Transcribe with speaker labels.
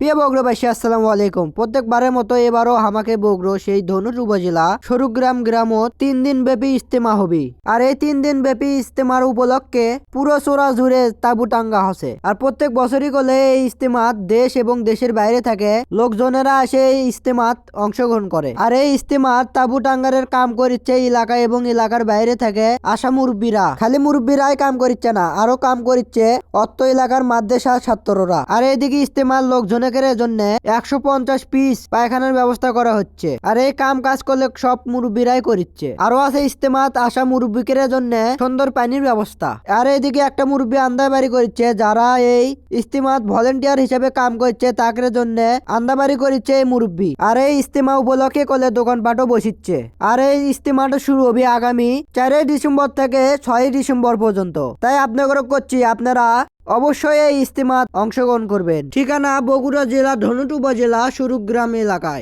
Speaker 1: প্রিয় বগ্রবাসী, আসসালামু আলাইকুম। প্রত্যেকবারের মতো এবারও হামাকে বগ্র সেই ধনুট উপজেলা সরুগ্রাম গ্রামত তিন দিন ব্যাপী ইস্তেমা হবে। আর এই তিন দিন ব্যাপী ইস্তেমার উপলক্ষে পুরো চোরা জুড়ে তাবু টাঙ্গা হসে। আর প্রত্যেক বছরই করলে এই ইস্তেমাত দেশ এবং দেশের বাইরে থাকে লোকজনেরা আসে এই ইস্তেমাত অংশগ্রহণ করে। আর এই ইস্তেমাত তাবু টাঙ্গারের কাম করিচ্ছে এলাকা এবং এলাকার বাইরে থাকে আশা মুরব্বীরা। খালি মুরব্বীরাই কাম করিচ্ছে না আরও কাম করিচ্ছে অত্ত এলাকার মাদ্রাসা ছাত্ররা। আর এইদিকে ইস্তেমাল লোকজনের জন্য একশো পঞ্চাশ পিস পায়খানার ব্যবস্থা করা হচ্ছে। আর এই কাম কাজ করলে সব মুরব্বীরাই করিচ্ছে। আরও আছে ইস্তেমাত আসা মুরব্বীকের জন্য সুন্দর পানির ব্যবস্থা। আর এইদিকে একটা মুরব্বী আন্দাবাড়ি করছে যারা এই ইস্তেমাত ভলেন্টিয়ার হিসেবে কাম করছে তাকের জন্য আন্দাবাড়ি করছে এই মুরব্বী। আর এই ইস্তেমা উপলক্ষে করলে দোকানপাটও বসিচ্ছে। আর এই ইস্তেমাটা শুরু হবে আগামী চারই ডিসেম্বর থেকে ছয়ই ডিসেম্বর পর্যন্ত। তাই আপনাদের করছি, আপনারা অবশ্যই এই ইস্তেমাত অংশগ্রহণ করবেন। ঠিকানা বগুড়া জেলা ধনুট উপজেলা সুরুগ্রাম এলাকায়।